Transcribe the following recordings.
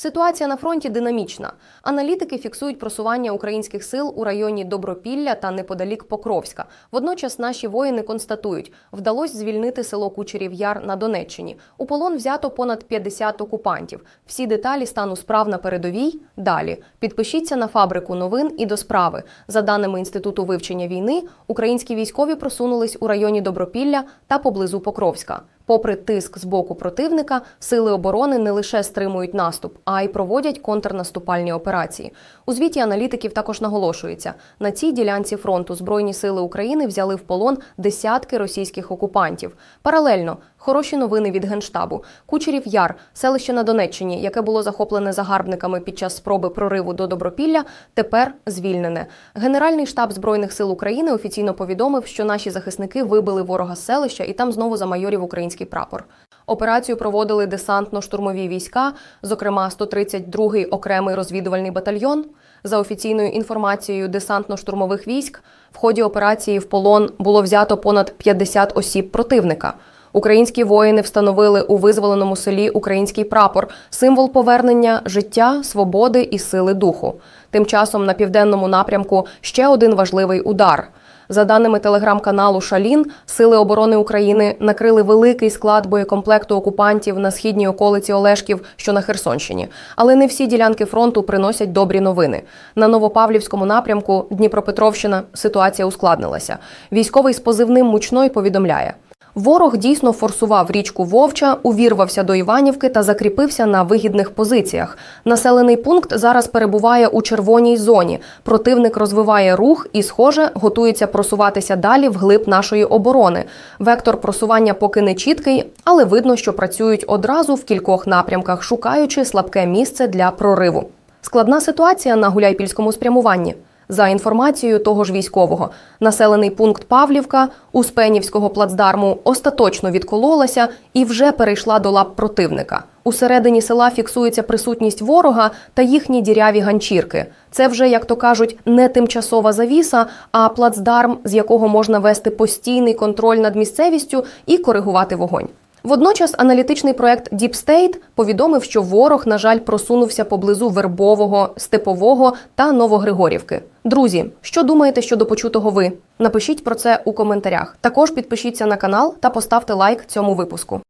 Ситуація на фронті динамічна. Аналітики фіксують просування українських сил у районі Добропілля та неподалік Покровська. Водночас наші воїни констатують, вдалося звільнити село Кучерів Яр на Донеччині. У полон взято понад 50 окупантів. Всі деталі стану справ на передовій. Далі підпишіться на фабрику новин і до справи. За даними інституту вивчення війни, українські військові просунулись у районі Добропілля та поблизу Покровська. Попри тиск з боку противника, сили оборони не лише стримують наступ, а й проводять контрнаступальні операції. У звіті аналітиків також наголошується, на цій ділянці фронту Збройні сили України взяли в полон десятки російських окупантів. Паралельно хороші новини від генштабу. Кучерів Яр, селище на Донеччині, яке було захоплене загарбниками під час спроби прориву до Добропілля, тепер звільнене. Генеральний штаб збройних сил України офіційно повідомив, що наші захисники вибили ворога з селища і там знову замайорів український прапор. Операцію проводили десантно-штурмові війська, зокрема 132-й окремий розвідувальний батальйон. За офіційною інформацією десантно-штурмових військ, в ході операції в полон було взято понад 50 осіб противника. Українські воїни встановили у визволеному селі український прапор, символ повернення життя, свободи і сили духу. Тим часом на південному напрямку ще один важливий удар. За даними телеграм-каналу Шалін, Сили оборони України накрили великий склад боєкомплекту окупантів на східній околиці Олешків, що на Херсонщині. Але не всі ділянки фронту приносять добрі новини. На Новопавлівському напрямку Дніпропетровщина ситуація ускладнилася. Військовий з позивним мучной повідомляє. Ворог дійсно форсував річку Вовча, увірвався до Іванівки та закріпився на вигідних позиціях. Населений пункт зараз перебуває у червоній зоні. Противник розвиває рух і, схоже, готується просуватися далі вглиб нашої оборони. Вектор просування поки не чіткий, але видно, що працюють одразу в кількох напрямках, шукаючи слабке місце для прориву. Складна ситуація на Гуляйпільському спрямуванні. За інформацією того ж військового, населений пункт Павлівка Успенівського плацдарму остаточно відкололася і вже перейшла до лап противника. Усередині села фіксується присутність ворога та їхні діряві ганчірки. Це вже, як то кажуть, не тимчасова завіса, а плацдарм, з якого можна вести постійний контроль над місцевістю і коригувати вогонь. Водночас аналітичний проект Deep State повідомив, що ворог, на жаль, просунувся поблизу Вербового, Степового та Новогригорівки. Друзі, що думаєте щодо почутого ви? Напишіть про це у коментарях. Також підпишіться на канал та поставте лайк цьому випуску.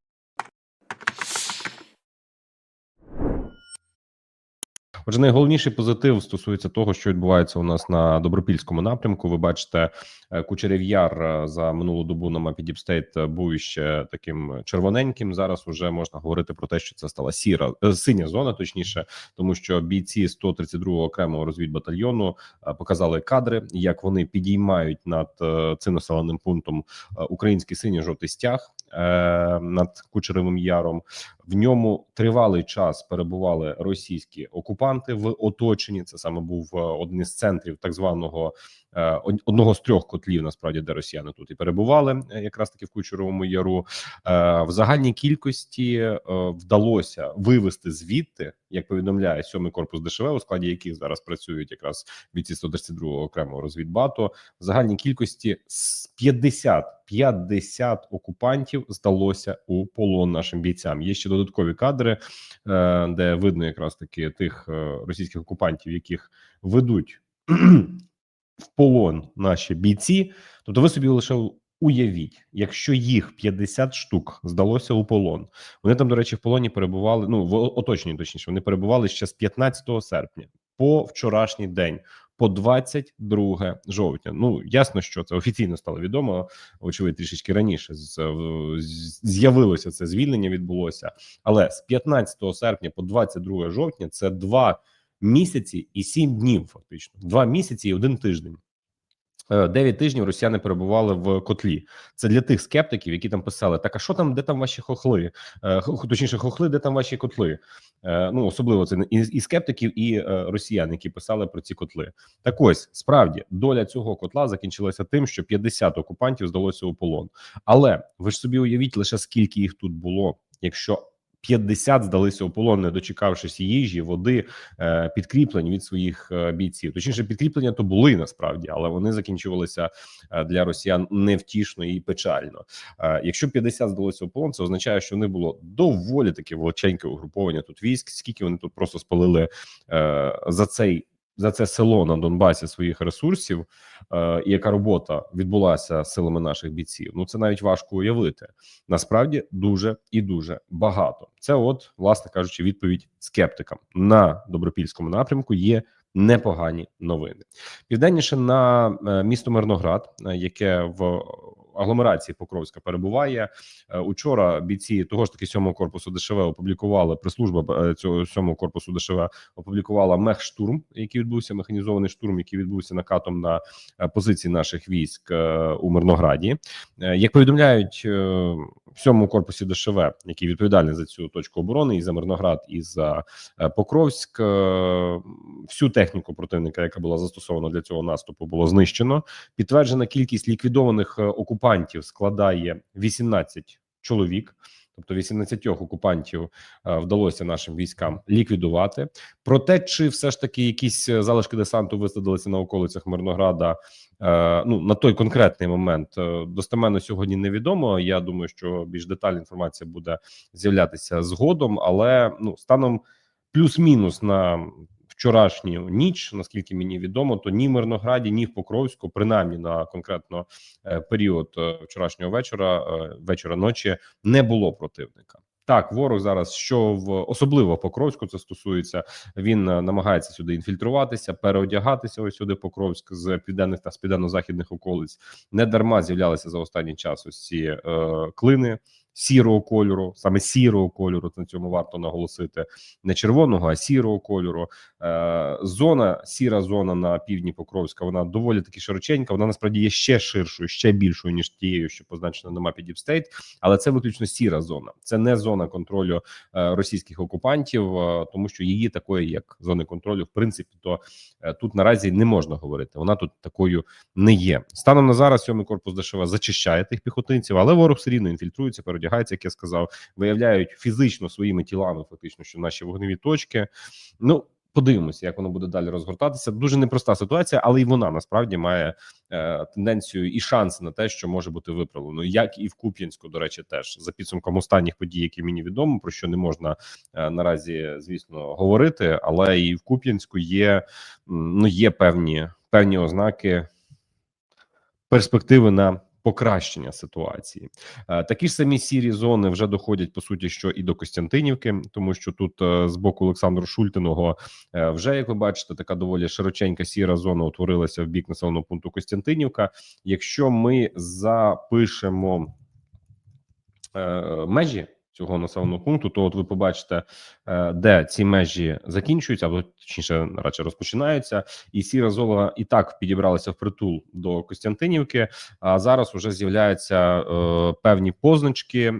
Отже, найголовніший позитив стосується того, що відбувається у нас на добропільському напрямку. Ви бачите, е, Кучерів Яр е, за минулу добу на мапі Діпстейт був іще таким червоненьким. Зараз вже можна говорити про те, що це стала сіра е, синя зона, точніше, тому що бійці 132-го окремого розвідбатальйону показали кадри, як вони підіймають над цим населеним пунктом український синьо-жовтий стяг е, над Кучеревим Яром. В ньому тривалий час перебували російські окупанти в оточенні. Це саме був е, один із центрів так званого е, одного з трьох котлів, насправді, де росіяни тут і перебували, е, якраз таки в Кучеровому яру. Е, В загальній кількості е, вдалося вивести звідти, як повідомляє сьомий корпус ДШВ, у складі яких зараз працюють якраз бійці 132-го окремого розвідбату. В загальній кількості з 50 50 окупантів здалося у полон нашим бійцям. Є ще додаткові кадри, е, де видно якраз таки тих е, російських окупантів, яких ведуть в полон наші бійці. Тобто, ви собі лише уявіть, якщо їх 50 штук здалося у полон. Вони там, до речі, в полоні перебували. Ну в оточенні, точніше, вони перебували ще з 15 серпня по вчорашній день. По 22 жовтня. Ну ясно, що це офіційно стало відомо. Очевидь, трішечки раніше з'явилося це звільнення. Відбулося, але з 15 серпня по 22 жовтня це два місяці і сім днів. Фактично, два місяці і один тиждень. Е, Дев'ять тижнів росіяни перебували в котлі. Це для тих скептиків, які там писали: так а що там, де там ваші хохли? Е, Точніше, хохли, де там ваші котли? Е, Ну особливо це і, скептиків, і росіян, які писали про ці котли. Так ось справді доля цього котла закінчилася тим, що 50 окупантів здалося у полон. Але ви ж собі уявіть лише скільки їх тут було, якщо 50 здалися у полон, не дочекавшись їжі, води, е, підкріплень від своїх е, бійців. Точніше, підкріплення то були насправді, але вони закінчувалися е, для росіян невтішно і печально. Якщо 50 здалося у полон, це означає, що в було доволі таке величеньке угруповання тут військ. Скільки вони тут просто спалили за цей за це село на Донбасі своїх ресурсів, е, і яка робота відбулася силами наших бійців? Ну це навіть важко уявити. Насправді дуже і дуже багато. Це, от, власне кажучи, відповідь скептикам на добропільському напрямку є непогані новини. Південніше на е, місто Мирноград, е, яке в агломерації Покровська перебуває. Е, Учора бійці того ж таки сьомого корпусу ДШВ опублікували прес-служба е, цього сьомого корпусу ДШВ опублікувала мехштурм, який відбувся механізований штурм, який відбувся накатом на е, позиції наших військ у Мирнограді. Як повідомляють в сьомому корпусі ДШВ, який відповідальний за цю точку оборони, і за Мирноград, і за е, Покровськ, е, всю техніку противника, яка була застосована для цього наступу, було знищено. Підтверджена кількість ліквідованих е, окупантів складає 18 чоловік. Тобто 18 окупантів вдалося нашим військам ліквідувати. Проте, чи все ж таки якісь залишки десанту висадилися на околицях Мирнограда? Е, Ну на той конкретний момент е, достеменно сьогодні невідомо. Я думаю, що більш детальна інформація буде з'являтися згодом, але ну станом плюс-мінус на вчорашню ніч, наскільки мені відомо, то ні в Мирнограді, ні в Покровську, принаймні на конкретно е, період вчорашнього вечора, вечора ночі, не було противника. Так, ворог зараз, що в особливо Покровську, це стосується. Він е, намагається сюди інфільтруватися, переодягатися ось сюди Покровськ з південних та з південно-західних околиць. Не дарма з'являлися за останній час ось ці е, клини сірого кольору, саме сірого кольору. На цьому варто наголосити не червоного, а сірого кольору. Е, зона, сіра зона на півдні Покровська. Вона доволі таки широченька. Вона насправді є ще ширшою, ще більшою ніж тією, що позначена на мапі Діпстейт. Але це виключно сіра зона. Це не зона контролю е, російських окупантів, е, тому що її такої, як зони контролю, в принципі, то е, тут наразі не можна говорити. Вона тут такою не є. Станом на зараз сьомий корпус ДШВ зачищає тих піхотинців, але ворог все рівно інфільтрується, переодягається, як я сказав, виявляють фізично своїми тілами, фактично, що наші вогневі точки. Ну. Подивимося, як воно буде далі розгортатися. Дуже непроста ситуація, але і вона насправді має е, тенденцію і шанси на те, що може бути виправлено, як і в Куп'янську, до речі, теж за підсумком останніх подій, які мені відомо, про що не можна е, наразі, звісно, говорити. Але і в Куп'янську є ну є певні певні ознаки перспективи на покращення ситуації. Е, Такі ж самі сірі зони вже доходять по суті, що і до Костянтинівки, тому що тут е, з боку Олександру Шультиного е, вже як ви бачите, така доволі широченька сіра зона утворилася в бік населеного пункту Костянтинівка. Якщо ми запишемо межі цього населеного пункту, то от ви побачите, е, де ці межі закінчуються, або точніше радше розпочинаються, і сіра зона і так підібралася в притул до Костянтинівки. А зараз вже з'являються е, певні позначки е,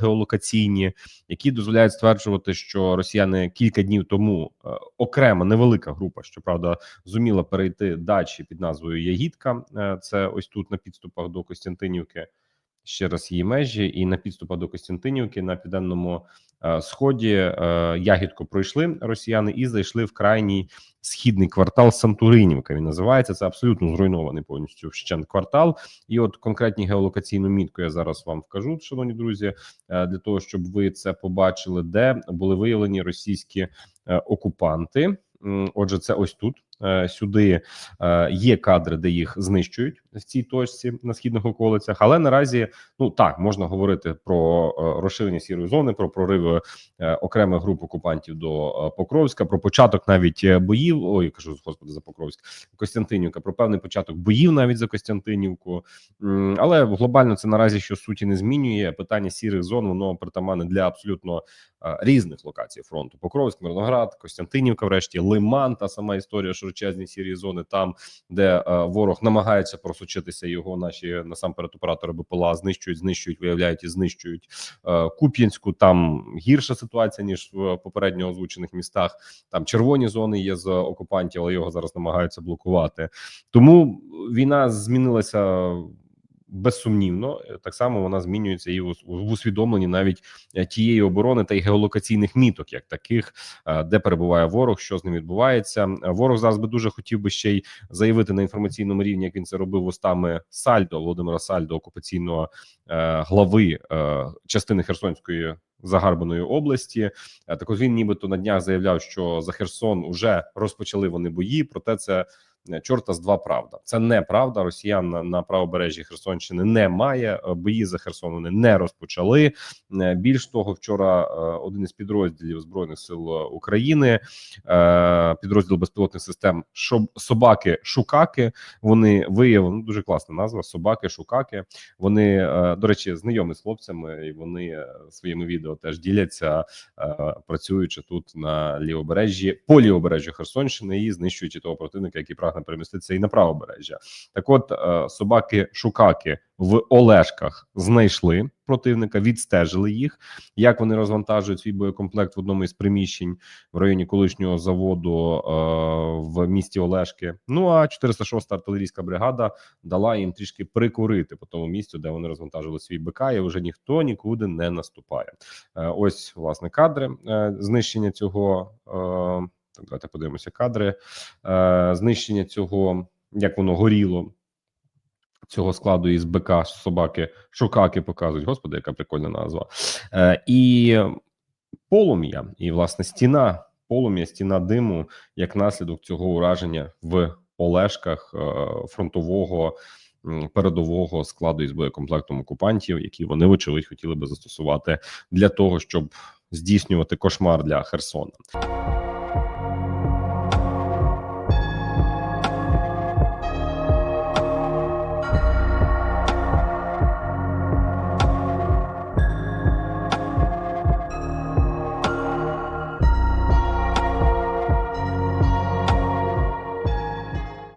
геолокаційні, які дозволяють стверджувати, що росіяни кілька днів тому е, окрема невелика група, щоправда, зуміла перейти дачі під назвою Ягідка. Е, це ось тут на підступах до Костянтинівки. Ще раз її межі, і на підступах до Костянтинівки на південному е, сході е, ягідку пройшли росіяни і зайшли в крайній східний квартал Сантуринівка. Він називається це абсолютно зруйнований повністю вщент квартал. І от конкретні геолокаційну мітку я зараз вам вкажу, шановні друзі, е, для того, щоб ви це побачили, де були виявлені російські окупанти. Отже, це ось тут. Е, Сюди е, є кадри, де їх знищують в цій точці на східних околицях. Але наразі ну так можна говорити про е, розширення сірої зони, про прориви окремих груп окупантів до Покровська, про початок навіть боїв. Ой, кажу господи за Покровськ, Костянтинівка, про певний початок боїв навіть за Костянтинівку. Але глобально це наразі що суті не змінює. Питання сірих зон воно притаманне для абсолютно різних локацій фронту: Покровськ, Мирноград, Костянтинівка, врешті Лиман, та сама історія, широчезні сірі зони, там де е, ворог намагається просочитися. Його наші насамперед оператори БПЛА знищують, знищують, виявляють і знищують Е, Куп'янську. Там гірша ситуація ніж в попередньо озвучених містах. Там червоні зони є з окупантів, але його зараз намагаються блокувати. Тому війна змінилася безсумнівно е, так само вона змінюється і в усвідомленні навіть е, тієї оборони та й геолокаційних міток, як таких, е, де перебуває ворог, що з ним відбувається. Ворог зараз би дуже хотів би ще й заявити на інформаційному рівні, як він це робив устами Сальдо Володимира Сальдо, окупаційного глави частини Херсонської загарбаної області. Так от він нібито на днях заявляв, що за Херсон уже розпочали вони бої. Проте це чорта з два правда. Це неправда. Росіян на, на правобережжі Херсонщини немає. Е, Бої за Херсон вони не розпочали. Е, Більш того, вчора е, один із підрозділів збройних сил України, підрозділ безпілотних систем собаки Шукаки. Вони виявили ну, дуже класна назва. Собаки Шукаки. Вони до речі, знайомі з хлопцями, і вони своїми відео теж діляться, працюючи тут на лівобережжі, по лівобережжю Херсонщини і знищуючи того противника, який прагне переміститися і на правобережжя. Так, от е, собаки Шукаки в Олешках знайшли противника, відстежили їх. Як вони розвантажують свій боєкомплект в одному із приміщень в районі колишнього заводу е, в місті Олешки. Ну а 406-та артилерійська бригада дала їм трішки прикурити по тому місцю, де вони розвантажили свій БК, і вже ніхто нікуди не наступає. Е, ось власне кадри знищення цього. Е, так, давайте подивимося кадри е, знищення цього, як воно горіло. Цього складу із БК собаки Шукаки показують. Господи, яка прикольна назва. Е, і полум'я, і власне стіна полум'я, стіна диму як наслідок цього ураження в Олешках е, фронтового м, передового складу із боєкомплектом окупантів, які вони вочевидь хотіли би застосувати для того, щоб здійснювати кошмар для Херсона.